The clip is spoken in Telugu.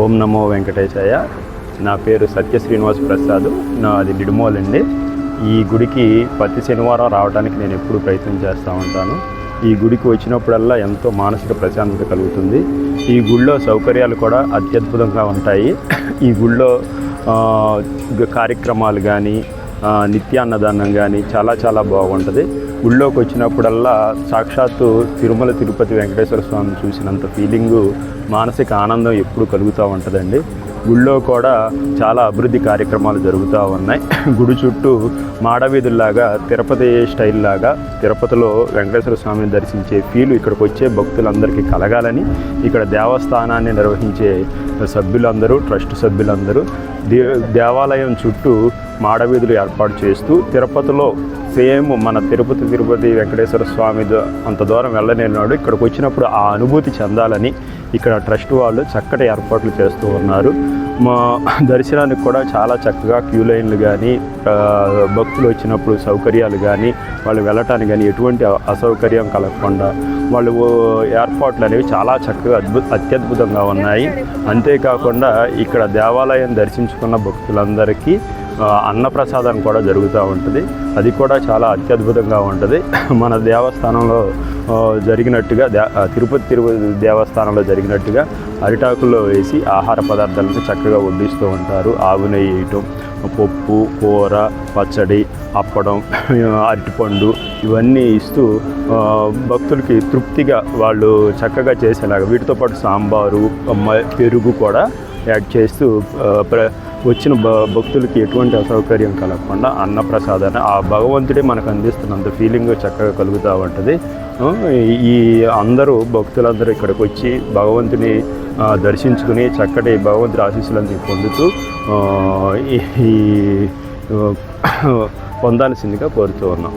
ఓం నమో వెంకటేశాయ. నా పేరు సత్య శ్రీనివాస్ ప్రసాద్. నాది నిడుమోల్ అండి. ఈ గుడికి ప్రతి శనివారం రావడానికి నేను ఎప్పుడు ప్రయత్నం చేస్తూ ఉంటాను. ఈ గుడికి వచ్చినప్పుడల్లా ఎంతో మానసిక ప్రశాంతత కలుగుతుంది. ఈ గుడిలో సౌకర్యాలు కూడా అత్యద్భుతంగా ఉంటాయి. ఈ గుడిలో కార్యక్రమాలు కానీ నిత్యాన్నదానం కానీ చాలా చాలా బాగుంటుంది. గుళ్ళోకి వచ్చినప్పుడల్లా సాక్షాత్తు తిరుమల తిరుపతి వెంకటేశ్వర స్వామిని చూసినంత ఫీలింగు మానసిక ఆనందం ఎప్పుడు కలుగుతూ ఉంటుందండి. గుళ్ళో కూడా చాలా అభివృద్ధి కార్యక్రమాలు జరుగుతూ ఉన్నాయి. గుడి చుట్టూ మాడవీధుల్లాగా తిరుపతి స్టైల్ లాగా తిరుపతిలో వెంకటేశ్వర స్వామిని దర్శించే ఫీలు ఇక్కడికి వచ్చే భక్తులందరికీ కలగాలని ఇక్కడ దేవస్థానాన్ని నిర్వహించే సభ్యులందరూ ట్రస్ట్ సభ్యులందరూ దే దేవాలయం చుట్టూ మాడవీధులు ఏర్పాటు చేస్తూ తిరుపతిలో సేమ్ మన తిరుపతి తిరుపతి వెంకటేశ్వర స్వామి అంత దూరం వెళ్ళలేనాడు ఇక్కడికి వచ్చినప్పుడు ఆ అనుభూతి చెందాలని ఇక్కడ ట్రస్ట్ వాళ్ళు చక్కటి ఏర్పాట్లు చేస్తూ ఉన్నారు. మా దర్శనానికి కూడా చాలా చక్కగా క్యూ లైన్లు కానీ భక్తులు వచ్చినప్పుడు సౌకర్యాలు కానీ వాళ్ళు వెళ్ళటానికి కానీ ఎటువంటి అసౌకర్యం కలగకుండా వాళ్ళు ఏర్పాట్లు అనేవి చాలా చక్కగా అద్భుత అత్యద్భుతంగా ఉన్నాయి. అంతేకాకుండా ఇక్కడ దేవాలయం దర్శించుకున్న భక్తులందరికీ అన్నప్రసాదం కూడా జరుగుతూ ఉంటుంది. అది కూడా చాలా అత్యద్భుతంగా ఉంటుంది. మన దేవస్థానంలో జరిగినట్టుగా దే- తిరుపతి తిరుపతి దేవస్థానంలో జరిగినట్టుగా అరిటాకుల్లో వేసి ఆహార పదార్థాలను చక్కగా వడ్డిస్తూ ఉంటారు. ఆవు నెయ్యి వేయటం పప్పు కూర పచ్చడి అప్పడం అరటిపండు ఇవన్నీ ఇస్తూ భక్తులకి తృప్తిగా వాళ్ళు చక్కగా చేసేలాగా వీటితో పాటు సాంబారు పెరుగు కూడా యాడ్ చేస్తూ ప్ర వచ్చిన భ భక్తులకి ఎటువంటి అసౌకర్యం కలగకుండా అన్నప్రసాదాన్ని ఆ భగవంతుడే మనకు అందిస్తున్నంత ఫీలింగ్ చక్కగా కలుగుతూ ఉంటుంది. ఈ అందరూ భక్తులందరూ ఇక్కడికి వచ్చి భగవంతుని దర్శించుకుని చక్కటి భగవంతుడి ఆశీస్సులను పొందుతూ ఈ పొందాల్సిందిగా కోరుతూ ఉన్నాం.